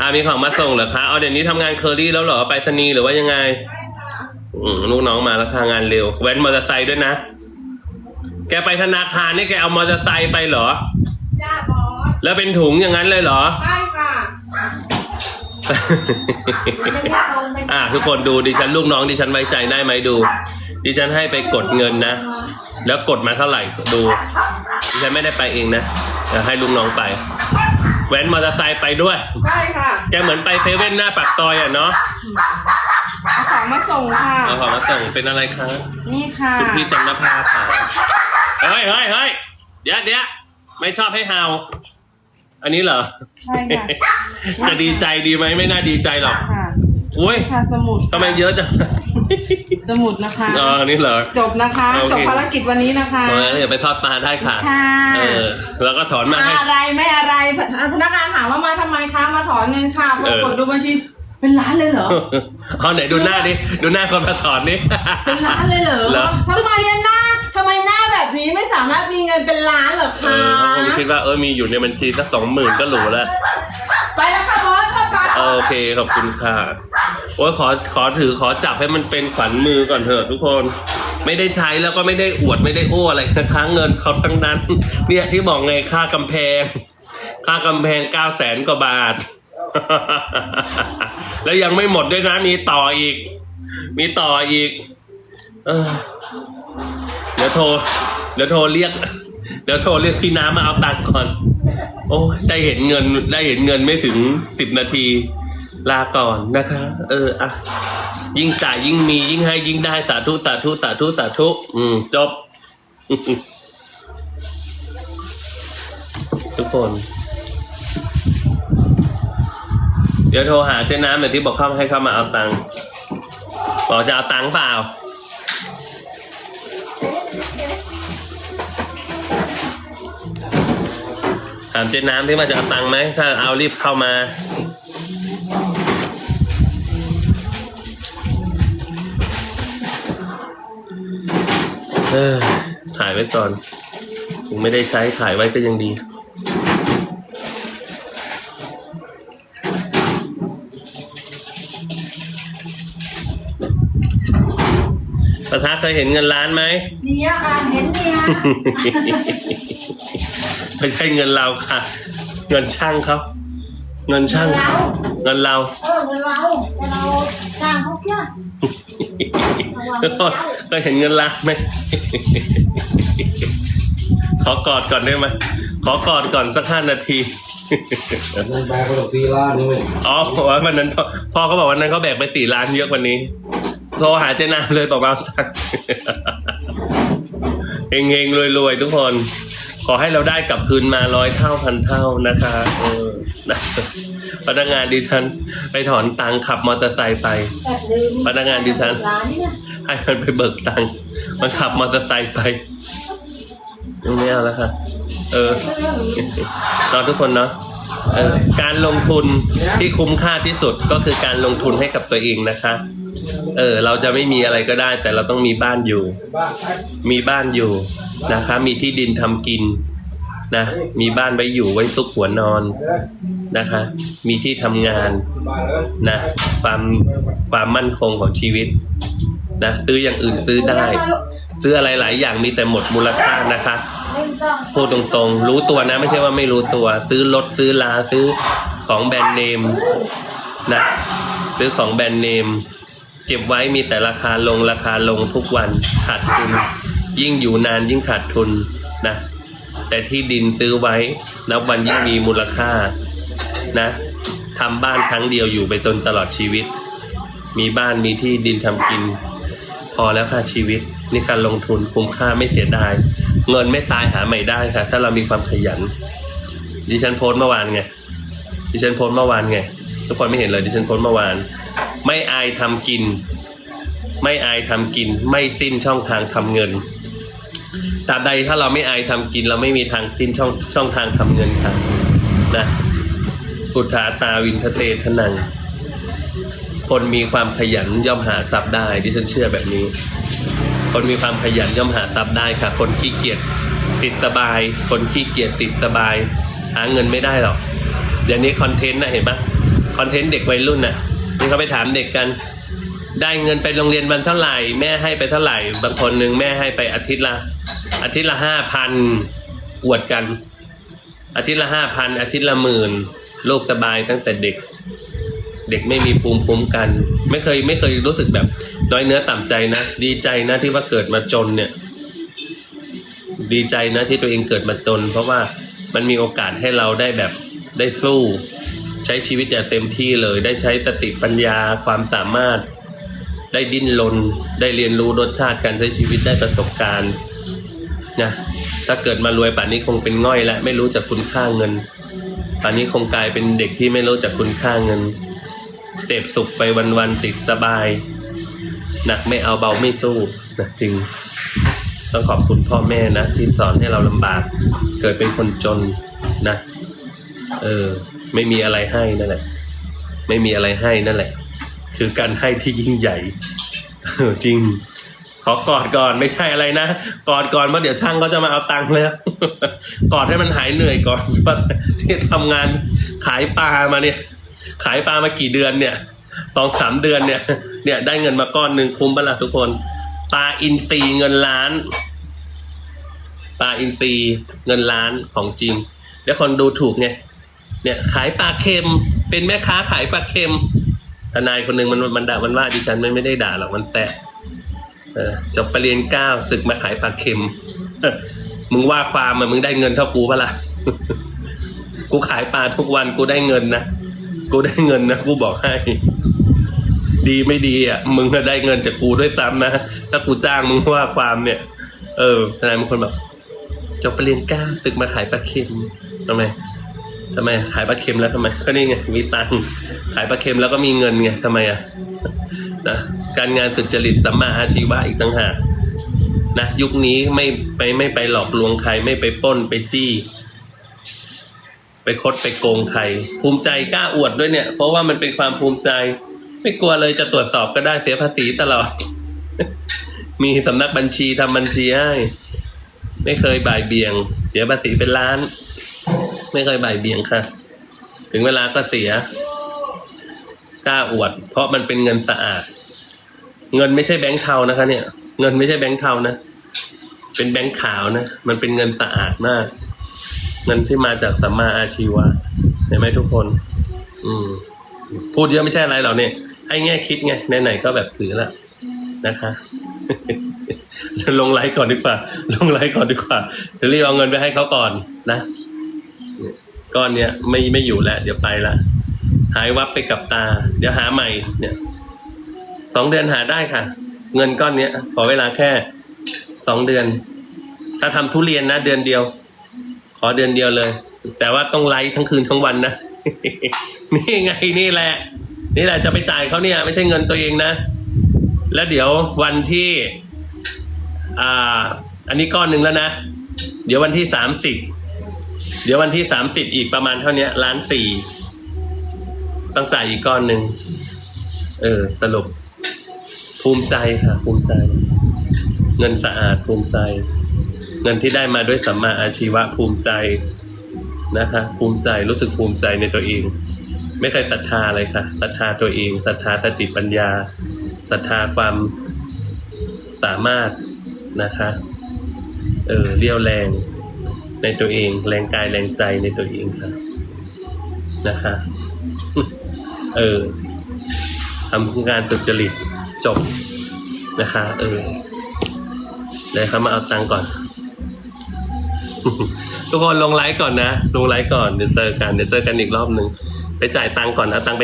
อ่ามีของมาส่งเหรอคะเอาเดี๋ยวนี้ทำงานเคอรี่แล้วเหรอไปรษณีย์หรือว่ายังไง อืมลูกน้องมาแล้วค่ะงานเร็วแว้นมอเตอร์ไซค์ด้วยนะ แกไปธนาคารนี่แกเอามอเตอร์ไซค์ไปเหรอ จ้าบอสแล้วเป็นถุงอย่างนั้นเลยเหรอ ใช่ค่ะไม่ได้ตรงไปอะทุกคนดูดิฉันลูกน้องดิฉันไว้ใจได้ไหมดู ดิฉันให้ไปกดเงินนะ แล้วกดมาเท่าไหร่ดูดิฉันไม่ได้ไปเองนะเดี๋ยวให้ลูกน้องไปแว้นมอเตอร์ไซค์ไปด้วยได้ค่ะแกเหมือนไปเซเว่นหน้าปากซอยอะเนาะเอาของมาส่งค่ะ เอาของมาส่งเป็นอะไรคะนี่ค่ะคุณพี่จันนภาค่ะเฮ้ยเฮ้ยเฮ้ยเดี๋ยวเดี๋ยวไม่ชอบให้เฮาอันนี้เหรอใช่ค่ะจะดีใจดีไหมไม่น่าดีใจหรอกค่ะ อุ้ยค่ะสมุดทำไมเยอะจังสมุดนะคะอ๋อนี่เหรอ จบนะคะโอเคจบภารกิจวันนี้นะคะเอางั้นเดี๋ยวไปทอดปลาได้ค่ะ ค่ะเออ แล้วก็ถอนมาให้ อะไรไม่อะไรพนักงานถามว่ามาทำไมคะ มาถอนเงินค่ะพอเออกดดูบัญชีเป็นล้านเลยเหรอ เอาไหนดูหน้าดิ ดูหน้าคนมาถอนนี่เป็นล้านเลยเหรอเหรอทำไมอะหน้าทำไมหน้าแบบนี้ไม่สามารถมีเงินเป็นล้านเหรอเอคะอเขาคงคิดว่าเออมีอยู่ในบัญชีสักสองหมื่นก็หรูแล้ว ไปแล้วค่ะบอสเข้าไปโอเคขอบคุณค่ะ โอ้ยขอขอถือขอจับให้มันเป็นขวัญมือก่อนเถอะทุกคน ไม่ได้ใช้แล้วก็ไม่ได้อวดไม่ได้โอ้อะไรนะคะเงินเขาทั้งนั้น เนี่ยที่บอกไงค่ากำแพง ค่ากำแพงเก้าแสนกว่าบาท แล้วยังไม่หมดด้วยนะมีต่ออีก มีต่ออีกเดี๋ยวโทร เดี๋ยวโทรเรียก เดี๋ยวโทรเรียกพี่น้ำมาเอาตังค์ก่อน โอ้ได้เห็นเงินได้เห็นเงินไม่ถึงสิบนาที ลาก่อนนะคะ เอออะยิ่งจ่ายยิ่งมียิ่งให้ยิ่งได้สาธุสาธุสาธุสาธุอืม จบ ทุกคน เดี๋ยวโทรหาเจ๊น้ำเดี๋ยวที่บอกเข้าให้เข้ามาเอาตังค์บอกจะเอาตังค์เปล่าถามเจ๊น้ำที่ว่าจะเอาตังค์ไหมถ้าเอารีบเข้ามา เออถ่ายไว้ก่อนถึงไม่ได้ใช้ถ่ายไว้ก็ยังดี ประทักเคยเห็นเงินล้านไหม เนี่ยค่ะเห็นเนี่ยไม่ใช่เงินเราค่ะ เงินช่างเขาเงินช่างเขาเงินเรา เออเงินเราแต่เราจ้างเขาเพื่อทุ กคนเคยเห็นเงินล้านไหมขอกอดก่อนได้ไหมขอกอดก่อนสักห้านาทีนั่นแบกไปกับซีล่านี่เว้ยอ๋อวันนั้นพ่อพ่อเขาบอกวันนั้นเขาแบกไปสี่ล้านเยอะกว่านี้โทรหาเจนาเลยบอกมาเอาตังค์เฮงเฮงรวยรวยๆทุกคน ขอให้เราได้กลับคืนมาร้อยเท่าพันเท่านะคะเออนะพนักงานดิฉัน ไปถอนตังค์ขับมอเตอร์ไซค์ไปแต่ลืมพนักงานดิฉันร้านนี่นะ ให้มันไปเบิกตังค์มันขับมอเตอร์ไซค์ไปไม่เอาแล้วค่ะ เออตอนทุกคนเนาะการลงทุนที่คุ้มค่าที่สุดก็คือการลงทุนให้กับตัวเองนะคะ เออ เราจะไม่มีอะไรก็ได้ แต่เราต้องมีบ้านอยู่ มีบ้านอยู่นะคะ มีที่ดินทำกินนะ มีบ้านไว้อยู่ไว้ซุกหัวนอนนะคะ มีที่ทำงานบ้านนะ ความความมั่นคงของชีวิต นะซื้ออย่างอื่นซื้อได้ ซื้ออะไรหลายอย่างมีแต่หมดมูลค่านะคะพูดตรงๆ รู้ตัวนะ ไม่ใช่ว่าไม่รู้ตัว ซื้อรถซื้อลาซื้อของแบรนด์เนมนะซื้อของแบรนด์เนมเก็บไว้มีแต่ราคาลงราคาลงทุกวันขาดทุน ยิ่งอยู่นานยิ่งขาดทุนนะ แต่ที่ดินซื้อไว้ นับวันยิ่งมีมูลค่านะทำบ้านครั้งเดียวอยู่ไปจนตลอดชีวิต มีบ้านมีที่ดินทำกิน พอแล้วค่ะชีวิตนี่การลงทุนคุ้มค่าไม่เสียดาย เงินไม่ตายหาใหม่ได้ค่ะ ถ้าเรามีความขยัน ดิฉันโพสต์เมื่อวานไงดิฉันโพสต์เมื่อวานไงทุกคนไม่เห็นเลยดิฉันโพสต์เมื่อวาน ไม่อายทำกิน ไม่อายทำกิน ไม่สิ้นช่องทางทำเงินตราบใดถ้าเราไม่อายทำกิน เราไม่มีทางสิ้นช่องช่องทางทำเงินค่ะนะสุทธาตาวินทเตทนัง คนมีความขยันย่อมหาทรัพย์ได้ดิฉันเชื่อแบบนี้ คนมีความขยันย่อมหาทรัพย์ได้ค่ะ คนขี้เกียจติดสบาย คนขี้เกียจติดสบาย หาเงินไม่ได้หรอกเดี๋ยวนี้คอนเทนต์นะเห็นปะคอนเทนต์เด็กวัยรุ่นน่ะนี่เขาไปถามเด็กกัน ได้เงินไปโรงเรียนวันเท่าไหร่ แม่ให้ไปเท่าไหร่ บางคนหนึ่งแม่ให้ไปอาทิตย์ละอาทิตย์ละห้าพันอวดกัน อาทิตย์ละห้าพันอาทิตย์ละหมื่นโลกสบายตั้งแต่เด็ก เด็กไม่มีภูมิคุ้มกัน ไม่เคยไม่เคยรู้สึกแบบน้อยเนื้อต่ำใจนะ ดีใจนะที่ว่าเกิดมาจนเนี่ย ดีใจนะที่ตัวเองเกิดมาจน เพราะว่ามันมีโอกาสให้เราได้แบบได้สู้ ใช้ชีวิตอย่างเต็มที่เลย ได้ใช้สติปัญญาความสามารถ ได้ดิ้นรนได้เรียนรู้รสชาติการใช้ชีวิตได้ประสบการณ์นะถ้าเกิดมารวยป่านนี้คงเป็นง่อยและไม่รู้จักคุณค่าเงินป่านนี้คงกลายเป็นเด็กที่ไม่รู้จักคุณค่าเงิน เสพสุขไปวันๆติดสบาย หนักไม่เอาเบาไม่สู้นะจริง ต้องขอบคุณพ่อแม่นะ ที่สอนให้เราลำบาก เกิดเป็นคนจนนะ เออ ไม่มีอะไรให้นั่นแหละ ไม่มีอะไรให้นั่นแหละ คือการให้ที่ยิ่งใหญ่จริง ขอกอดก่อนไม่ใช่อะไรนะกอดก่อนเพราะเดี๋ยวช่างก็จะมาเอาตังค์แล้วกอดให้มันหายเหนื่อยก่อนเพราะที่ทำงานขายปลามาเนี่ย ขายปลามากี่เดือนเนี่ยสองสามเดือนเนี่ย เนี่ยได้เงินมาก้อนหนึ่งคุ้มปะล่ะทุกคน ปลาอินทรีเงินล้าน ปลาอินทรีเงินล้านของจริง แล้วคนดูถูกไงเนี่ย ขายปลาเค็ม เป็นแม่ค้าขายปลาเค็มทนายคนหนึ่งมันมันด่ามันว่าดิฉันมันไม่ได้ด่าหรอกมันแตะเออจบปรริญญาเก้าศึกมาขายปลาเค็ม มึงว่าความมันมึงได้เงินเท่ากูปะล่ะ กูขายปลาทุกวันกูได้เงินนะ กูได้เงินนะกูบอกให้ ดีไม่ดีอะ มึงก็ได้เงินจากกูด้วยซ้ำนะ ถ้ากูจ้างมึงว่าความเนี่ย เออทนายบางคนแบบจบปริญญาเก้าศึกมาขายปลาเค็มทำไมทำไมขายปลาเค็มแล้วทำไมก็นี่ไงมีตังคขายปลาเค็มแล้วก็มีเงินไงทำไมอะนะการงานสุจริตสัมมาอาชีวะอีกต่างหากนะยุคนี้ไม่ไปไม่ไปหลอกลวงใครไม่ไปป้นไปจี้ ไปคดไปโกงใคร ภูมิใจกล้าอวดด้วยเนี่ย เพราะว่ามันเป็นความภูมิใจ ไม่กลัวเลยจะตรวจสอบก็ได้เสียภาษีตลอด มีสำนักบัญชีทำบัญชีให้ ไม่เคยบ่ายเบี่ยง เสียภาษีเป็นล้าน ไม่เคยบ่ายเบี่ยงค่ะ ถึงเวลาก็เสีย กล้าอวด เพราะมันเป็นเงินสะอาด เงินไม่ใช่แบงค์เทานะคะ เนี่ย เงินไม่ใช่แบงค์เทานะ เป็นแบงค์ขาวนะ มันเป็นเงินสะอาดมาก เงินที่มาจากสัมมาอาชีวะเห็นไหมทุกคน อืม พูดเยอะไม่ใช่อะไรหรอกเนี่ยให้แง่คิดไงไหนๆก็แบบถือละนะคะลงไลฟ์ก่อนดีกว่า ลงไลฟ์ก่อนดีกว่าเดี๋ยวรีบเอาเงินไปให้เขาก่อนนะก้อนเนี้ยไม่ไม่อยู่แล้วเดี๋ยวไปละหายวับไปกับตา เดี๋ยวหาใหม่ เนี่ยสองเดือนหาได้ค่ะ เงินก้อนเนี้ย ขอเวลาแค่สองเดือน ถ้าทำทุเรียนนะเดือนเดียว อเดือนเดียวเลย แต่ว่าต้องไลฟ์ทั้งคืนทั้งวันนะ นี่ไงนี่แหละ นี่แหละจะไปจ่ายเขาเนี่ย ไม่ใช่เงินตัวเองนะ แล้วเดี๋ยววันที่ อ่า อันนี้ก้อนหนึ่งแล้วนะ เดี๋ยววันที่สามสิบเดี๋ยววันที่สามสิบอีกประมาณเท่านี้ล้านสี่ต้องจ่ายอีกก้อนหนึ่งเออ สรุป ภูมิใจค่ะ ภูมิใจ เงินสะอาดภูมิใจ เงินที่ได้มาด้วยสัมมาอาชีวะภูมิใจนะคะภูมิใจรู้สึกภูมิใจในตัวเอง ไม่เคยศรัทธาเลยค่ะศรัทธาตัวเองศรัทธาสติปัญญาศรัทธาความสามารถนะคะเออเรียวแรงในตัวเอง แรงกายแรงใจในตัวเองค่ะนะคะเออทำงานสุจริตจบนะคะ เออเดี๋ยวเขามาเอาตังก่อน ทุกคนลงไลฟ์ก่อนนะ ลงไลฟ์ก่อน เดี๋ยวเจอกัน เดี๋ยวเจอกันอีกรอบหนึ่ง ไปจ่ายตังค์ก่อนเอาตังค์ไป